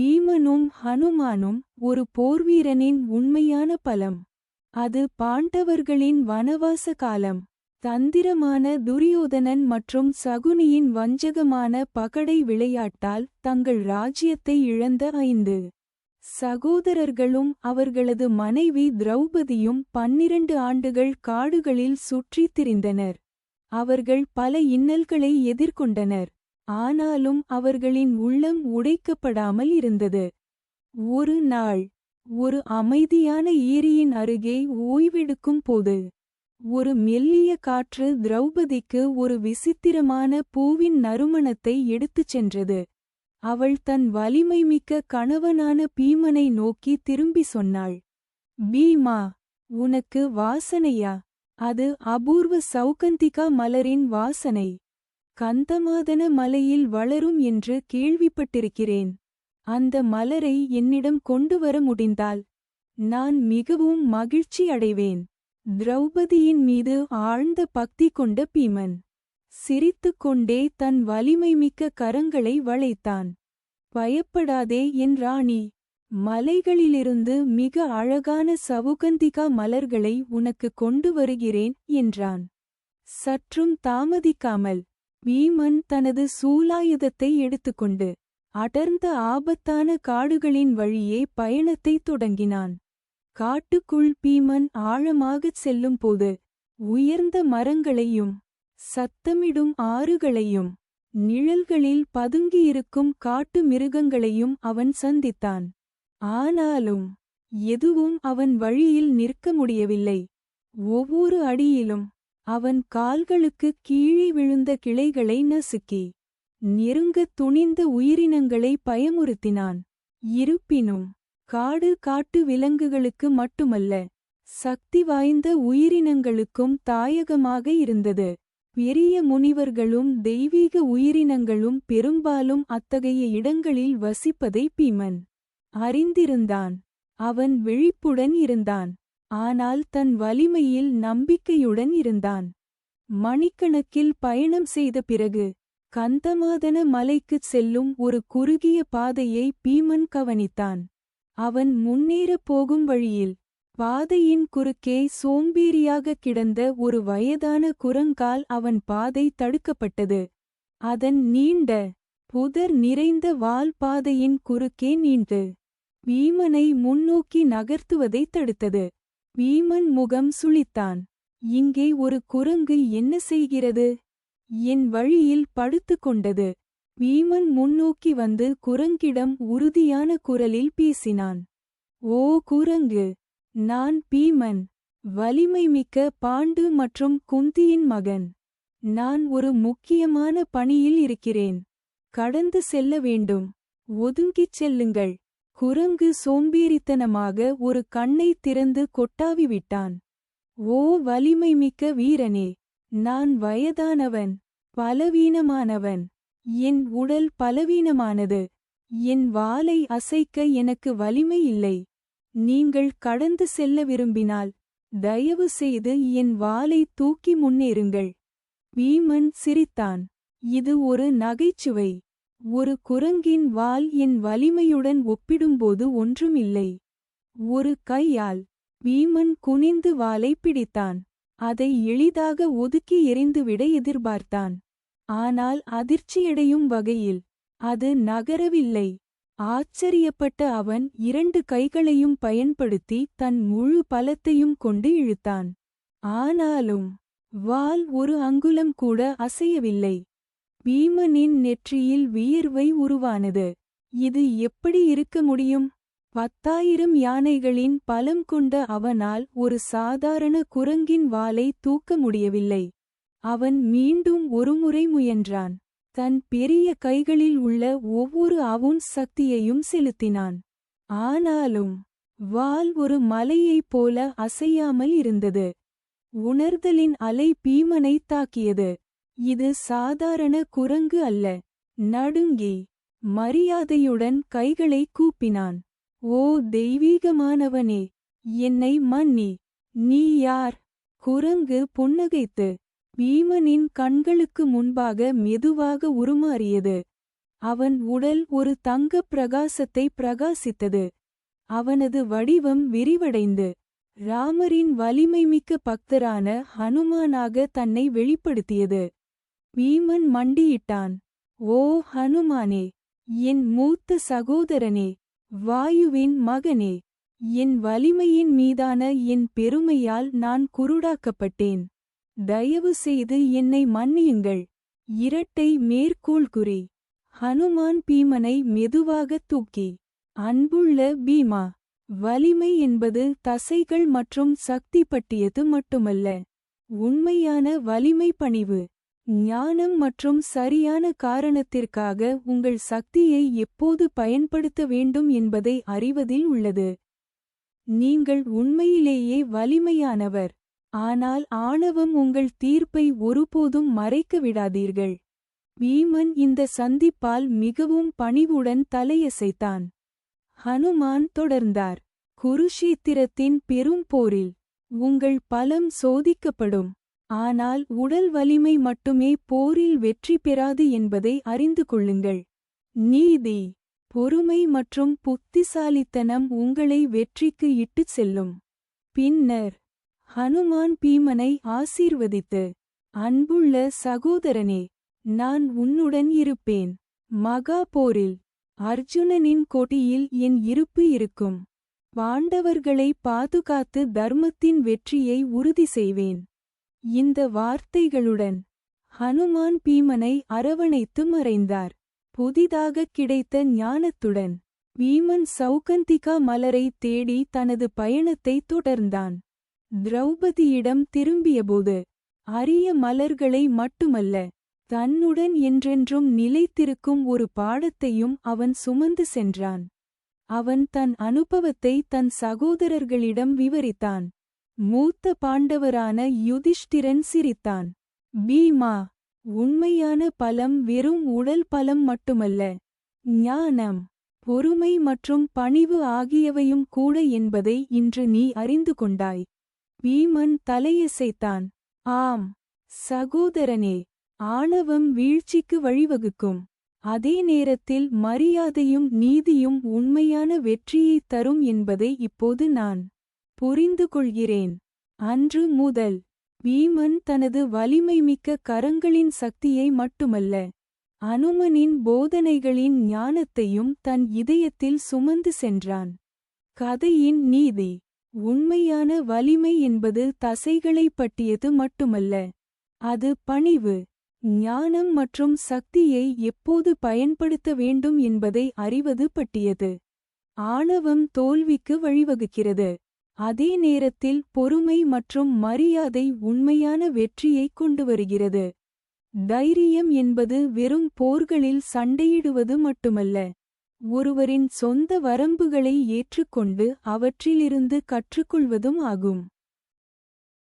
பீமனும் ஹனுமானும் ஒரு போர்வீரனின் உண்மையான பலம். அது பாண்டவர்களின் வனவாச காலம். தந்திரமான துரியோதனன் மற்றும் சகுனியின் வஞ்சகமான பகடை விளையாட்டால் தங்கள் ராஜ்யத்தை இழந்த ஐந்து. சகோதரர்களும் அவர்களது மனைவி திரௌபதியும் பன்னிரண்டு ஆண்டுகள் காடுகளில் சுற்றித் திரிந்தனர். அவர்கள் பல இன்னல்களை எதிர்கொண்டனர். ஆனாலும் அவர்களின் உள்ளம் உடைக்கப்படாமல் இருந்தது. ஒரு நாள் ஒரு அமைதியான ஏரியின் அருகே ஓய்வெடுக்கும் போது ஒரு மெல்லிய காற்று திரௌபதிக்கு ஒரு விசித்திரமான பூவின் நறுமணத்தை எடுத்துச் சென்றது. அவள் தன் வலிமைமிக்க கணவனான பீமனை நோக்கி திரும்பி சொன்னாள். பீமா உனக்கு வாசனையா? அது அபூர்வ சௌகந்திகா மலரின் வாசனை. கந்தமாதன மலையில் வளரும் என்று கேள்விப்பட்டிருக்கிறேன். அந்த மலரை என்னிடம் கொண்டு வர முடிந்தால் நான் மிகவும் மகிழ்ச்சி அடைவேன். திரௌபதியின் மீது ஆழ்ந்த பக்தி கொண்ட பீமன். சிரித்துக் கொண்டே தன் வலிமைமிக்க கரங்களை வளைத்தான். பயப்படாதே என் ராணி. மலைகளிலிருந்து மிக அழகான சவுகந்திகா மலர்களை உனக்கு கொண்டு வருகிறேன் என்றான். சற்றும் தாமதிக்காமல் பீமன் தனது சூலாயுதத்தை எடுத்துக்கொண்டு அடர்ந்த ஆபத்தான காடுகளின் வழியே பயணத்தைத் தொடங்கினான். காட்டுக்குள் பீமன் ஆழமாகச் செல்லும்போது உயர்ந்த மரங்களையும் சத்தமிடும் ஆறுகளையும் நிழல்களில் பதுங்கியிருக்கும் காட்டு மிருகங்களையும் அவன் சந்தித்தான். ஆனாலும் எதுவும் அவன் வழியில் நிற்க முடியவில்லை. ஒவ்வொரு அடியிலும் அவன் கால்களுக்கு கீழே விழுந்த கிளைகளை நசுக்கி நெருங்கத் துணிந்த உயிரினங்களை பயமுறுத்தினான். இருப்பினும் காடு காட்டு விலங்குகளுக்கு மட்டுமல்ல சக்தி வாய்ந்த உயிரினங்களுக்கும் தாயகமாக இருந்தது. பெரிய முனிவர்களும் தெய்வீக உயிரினங்களும் பெரும்பாலும் அத்தகைய இடங்களில் வசிப்பதை பீமன் அறிந்திருந்தான். அவன் விழிப்புடன் இருந்தான். ஆனால் தன் வலிமையில் நம்பிக்கையுடன் இருந்தான். மணிக்கணக்கில் பயணம் செய்த பிறகு கந்தமாதன மலைக்குச் செல்லும் ஒரு குறுகிய பாதையை பீமன் கவனித்தான். அவன் முன்னேறப் போகும் வழியில் பாதையின் குறுக்கே சோம்பேறியாக கிடந்த ஒரு வயதான குரங்கால் அவன் பாதை தடுக்கப்பட்டது. அதன் நீண்ட புதர் நிறைந்த வால் பாதையின் குறுக்கே நீண்டு பீமனை முன்னோக்கி நகர்த்துவதைத் தடுத்தது. வீமன் முகம் சுளித்தான். இங்கே ஒரு குரங்கு என்ன செய்கிறது? என் வழியில் படுத்து கொண்டது. வீமன் முன்னோக்கி வந்து குரங்கிடம் உறுதியான குரலில் பேசினான். ஓ குரங்கு! நான் பீமன். வலிமை மிக்க பாண்டு மற்றும் குந்தியின் மகன். நான் ஒரு முக்கியமான பணியில் இருக்கிறேன். கடந்து செல்ல வேண்டும். ஒதுங்கிச் செல்லுங்கள். குரங்கு சோம்பேறித்தனமாக ஒரு கண்ணை திறந்து கொட்டாவி விட்டான். ஓ வலிமை மிக்க வீரனே நான் வயதானவன் பலவீனமானவன் என் உடல் பலவீனமானது என் வாலை அசைக்க எனக்கு வலிமை இல்லை நீங்கள் கடந்து செல்ல விரும்பினால் தயவு செய்து என் வாளை தூக்கி முன்னேறுங்கள். பீமன் சிரித்தான். இது ஒரு நகைச்சுவை. ஒரு குரங்கின் வால் என் வலிமையுடன் ஒப்பிடும்போது ஒன்றுமில்லை. ஒரு கையால் பீமன் குனிந்து வாலை பிடித்தான். அதை எளிதாக ஒதுக்கி எறிந்துவிட எதிர்பார்த்தான். ஆனால் அதிர்ச்சியடையும் வகையில் அது நகரவில்லை. ஆச்சரியப்பட்ட அவன் இரண்டு கைகளையும் பயன்படுத்தி தன் முழு பலத்தையும் கொண்டு இழுத்தான். ஆனாலும் வால் ஒரு அங்குலம் கூட அசையவில்லை. பீமனின் நெற்றியில் வியர்வை உருவானது. இது எப்படி இருக்க முடியும்? பத்தாயிரம் யானைகளின் பலம் கொண்ட அவனால் ஒரு சாதாரண குரங்கின் வாலை தூக்க முடியவில்லை. அவன் மீண்டும் ஒருமுறை முயன்றான். தன் பெரிய கைகளில் உள்ள ஒவ்வொரு அவுன் சக்தியையும் செலுத்தினான். ஆனாலும் வால் ஒரு மலையைப் போல அசையாமல் இருந்தது. உணர்தலின் அலை பீமனை தாக்கியது. இது சாதாரண குரங்கு அல்ல. நடுங்கி. மரியாதையுடன் கைகளை கூப்பினான். ஓ தெய்வீகமானவனே. என்னை மன்னி. நீ யார்? குரங்கு புன்னகைத்து. பீமனின் கண்களுக்கு முன்பாக மெதுவாக உருமாறியது. அவன் உடல் ஒரு தங்கப் பிரகாசத்தை பிரகாசித்தது. அவனது வடிவம் விரிவடைந்து. ராமரின் வலிமைமிக்க பக்தரான ஹனுமானாக தன்னை வெளிப்படுத்தியது. பீமன் மண்டியிட்டான். ஓ ஹனுமானே என் மூத்த சகோதரனே வாயுவின் மகனே என் வலிமையின் மீதான என் பெருமையால் நான் குருடாக்கப்பட்டேன். தயவு செய்து என்னை மன்னியுங்கள். இரட்டை மேற்கோள் குறி ஹனுமான் பீமனை மெதுவாகத் தூக்கி அன்புள்ள பீமா வலிமை என்பது தசைகள் மற்றும் சக்தி பட்டியது மட்டுமல்ல உண்மையான வலிமை பணிவு ஞானம் மற்றும் சரியான காரணத்திற்காக உங்கள் சக்தியை எப்போது பயன்படுத்த வேண்டும் என்பதை அறிவதில் உள்ளது. நீங்கள் உண்மையிலேயே வலிமையானவர். ஆனால் ஆணவம் உங்கள் தீர்ப்பை ஒருபோதும் மறைக்க விடாதீர்கள். வீமன் இந்த சந்திப்பால் மிகவும் பணிவுடன் தலையசைத்தான். ஹனுமான் தொடர்ந்தார். குருஷேத்திரத்தின் பெரும் போரில் உங்கள் பலம் சோதிக்கப்படும். ஆனால் உடல் வலிமை மட்டுமே போரில் வெற்றி பெறாது என்பதை அறிந்து கொள்ளுங்கள். நீதி பொறுமை மற்றும் புத்திசாலித்தனம் உங்களை வெற்றிக்கு இட்டுச் செல்லும். பின்னர் ஹனுமான் பீமனை ஆசீர்வதித்து அன்புள்ள சகோதரனே நான் உன்னுடன் இருப்பேன். மகா போரில் அர்ஜுனனின் கொடியில் என் இருப்பு இருக்கும். பாண்டவர்களை பாதுகாத்து தர்மத்தின் வெற்றியை உறுதி செய்வேன். இந்த வார்த்தைகளுடன் ஹனுமான் பீமனை அரவணைத்து மறைந்தார். புதிதாகக் கிடைத்த ஞானத்துடன் பீமன் சௌகந்திகா மலரை தேடி தனது பயணத்தை தொடர்ந்தான். திரௌபதியிடம் திரும்பியபோது அரிய மலர்களை மட்டுமல்ல தன்னுடன் என்றென்றும் நிலைத்திருக்கும் ஒரு பாடத்தையும் அவன் சுமந்து சென்றான். அவன் தன் அனுபவத்தை தன் சகோதரர்களிடம் விவரித்தான். மூத்த பாண்டவரான யுதிஷ்டிரன் சிரித்தான். பீமா உண்மையான பலம் வெறும் உடல் பலம் மட்டுமல்ல. ஞானம் பொறுமை மற்றும் பணிவு ஆகியவையும் கூட என்பதை இன்று நீ அறிந்து கொண்டாய். பீமன் தலையசைத்தான். ஆம் சகோதரனே ஆணவம் வீழ்ச்சிக்கு வழிவகுக்கும். அதே நேரத்தில் மரியாதையும் நீதியும் உண்மையான வெற்றியைத் தரும் என்பதை இப்போது நான் புரிந்து கொள்கிறேன் அன்று முதல் பீமன் தனது வலிமைமிக்க கரங்களின் சக்தியை மட்டுமல்ல அனுமனின் போதனைகளின் ஞானத்தையும் தன் இதயத்தில் சுமந்து சென்றான். கதையின் நீதி உண்மையான வலிமை என்பது தசைகளைப் பற்றியது மட்டுமல்ல அது பணிவு ஞானம் மற்றும் சக்தியை எப்போது பயன்படுத்த வேண்டும் என்பதை அறிவது பற்றியது. ஆணவம் தோல்விக்கு வழிவகுக்கிறது. அதே நேரத்தில் பொறுமை மற்றும் மரியாதை உண்மையான வெற்றியை கொண்டு வருகிறது. தைரியம் என்பது வெறும் போர்களில் சண்டையிடுவது மட்டுமல்ல. ஒருவரின் சொந்த வரம்புகளை ஏற்றுக்கொண்டு அவற்றிலிருந்து கற்றுக்கொள்வதும் ஆகும்.